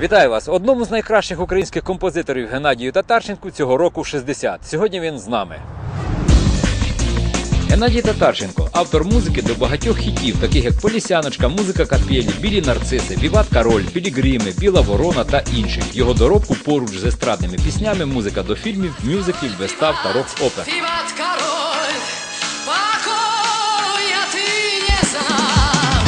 Вітаю вас! Одному з найкращих українських композиторів Геннадію Татарченку цього року 60. Сьогодні він з нами. Геннадій Татарченко автор музики до багатьох хітів, таких як Полісяночка, музика капелі, білі нарциси, Віват Кароль, Пілігрими, Біла Ворона та інших. Його доробку поруч з естрадними піснями, музика до фільмів, мюзиклів, вистав та рок-опер. Виват король, покоя ты не знал.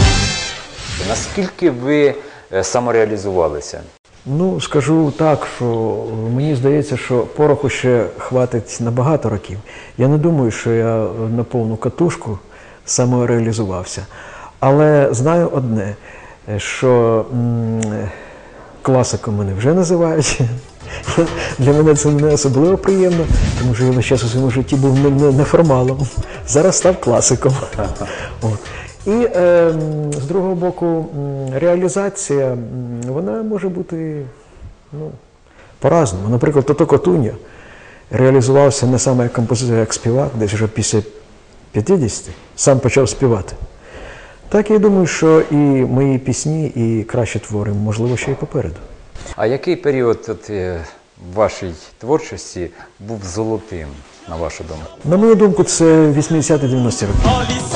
Наскільки ви самореалізувалися? Ну, скажу так, що мені здається, що пороху ще хватить на багато років. Я не думаю, що я на повну катушку самореалізувався. Але знаю одне, що класиком мене вже називають. Для мене це не особливо приємно, тому що я весь час у своєму житті був не- не- неформалом. Зараз став класиком. От. І е, з другого боку, реалізація вона може бути ну, по-разному. Наприклад, Тото Котуня реалізувався не саме як композитор, як співак, десь вже після 50 сам почав співати. Так я думаю, що і мої пісні, і кращі твори, можливо, ще й попереду. А який період от, е, вашій творчості був золотим, на вашу думку? На мою думку, це 80-90 роки.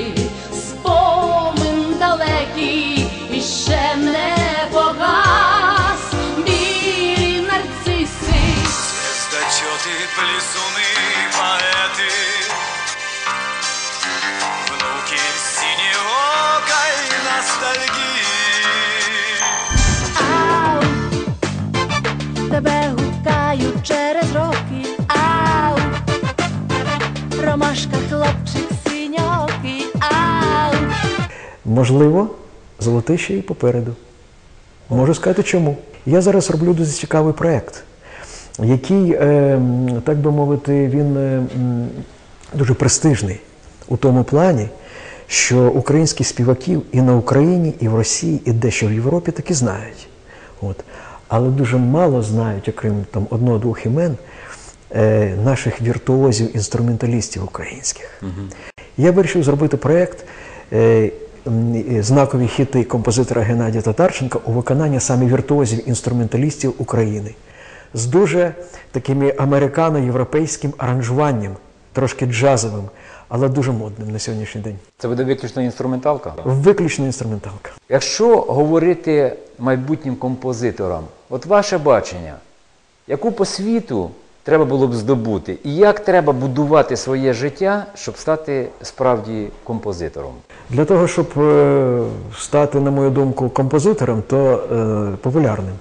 Можливо, золоте ще і попереду. Можу сказати чому. Я зараз роблю дуже цікавий проєкт, який, е, так би мовити, він е, дуже престижний у тому плані, що українських співаків і на Україні, і в Росії, і дещо в Європі таки знають. От. Але дуже мало знають, окрім там одного-двох імен, е, наших віртуозів, інструменталістів українських. Я вирішив зробити проєкт е, знакові хіти композитора Геннадія Татарченка у виконанні саме віртуозів інструменталістів України з дуже таким американо-європейським аранжуванням, трошки джазовим, але дуже модним на сьогоднішній день. Це буде виключно інструменталка? Виключно інструменталка. Якщо говорити майбутнім композиторам, от ваше бачення, яку посвіту треба було б здобути, і як треба будувати своє життя, щоб стати справді композитором? Для того, щоб е, стати, на мою думку, композитором, то е, популярним,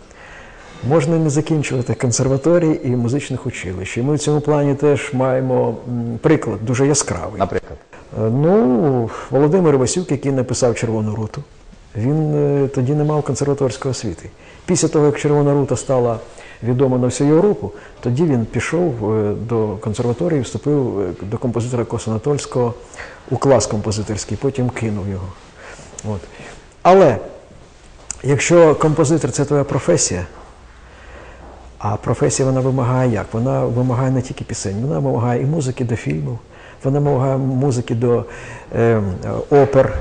можна не закінчувати консерваторії і музичних училищ. І ми в цьому плані теж маємо приклад дуже яскравий. Наприклад, Е, Ну, Володимир Васюк, який написав Червону руту, він тоді не мав консерваторської освіти. Після того, як Червона рута стала відома на всю Європу, тоді він пішов е, до консерваторії, вступив е, до композитора Косанатольського у клас композиторський, потім кинув його. От. Але якщо композитор це твоя професія, а професія вона вимагає як? Вона вимагає не тільки пісень, вона вимагає і музики до фільмів, вона вимагає музики до е, опер.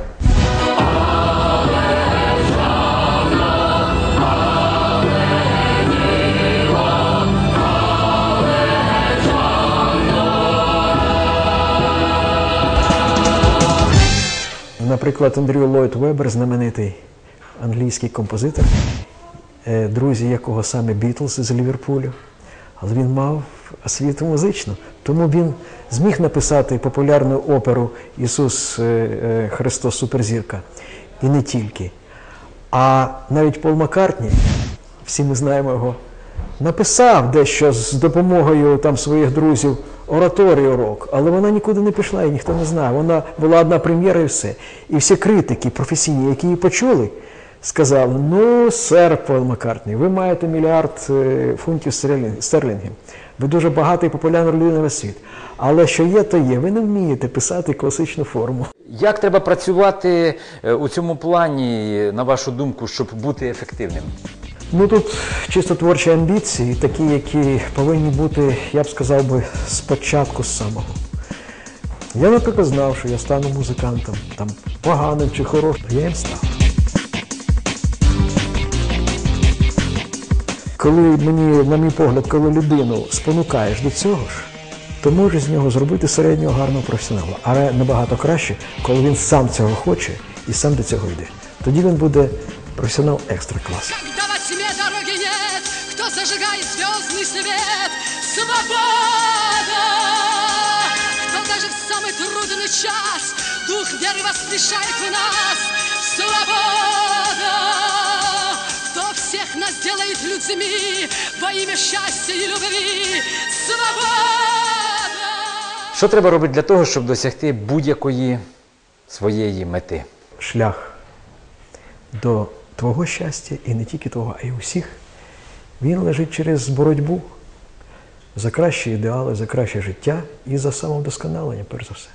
Наприклад, Андрю Ллойд Вебер, знаменитий англійський композитор, е, друзі якого саме Бітлз з Ліверпулю. Але він мав освіту музичну, тому він зміг написати популярну оперу Ісус е, е, Христос Суперзірка. І не тільки. А навіть Пол Маккартні, всі ми знаємо його, написав дещо з допомогою там своїх друзів ораторію рок, але вона нікуди не пішла і ніхто не знає. Вона була одна прем'єра і все. І всі критики професійні, які її почули, сказали: ну, сер Пол Маккартні, ви маєте мільярд е, фунтів стерлін- стерлінгів. Ви дуже багата і популярна людина на світ. Але що є, то є. Ви не вмієте писати класичну форму. як треба працювати е, у цьому плані, на вашу думку, щоб бути ефективним? Ну тут чисто творчі амбіції, такі, які повинні бути, я б сказав би, спочатку з самого. Я, наприклад, знав, що я стану музикантом, там поганим чи хорошим, я їм став. Коли мені, на мій погляд, коли людину спонукаєш до цього ж, то можеш з нього зробити середнього гарного професіонала. Але набагато краще, коли він сам цього хоче і сам до цього йде. Тоді він буде професіонал екстра класу Когда во тьме дороги нет, кто зажигает звездный свет? Свобода! Кто даже в самый трудный час дух веры воскрешает в нас? Свобода! Кто всех нас делает людьми во имя счастья и любви? Свобода! Що треба робити для того, щоб досягти будь-якої своєї мети? Шлях до твого щастя і не тільки твого, а й усіх, він лежить через боротьбу за кращі ідеали, за краще життя і за самовдосконалення, перш за все.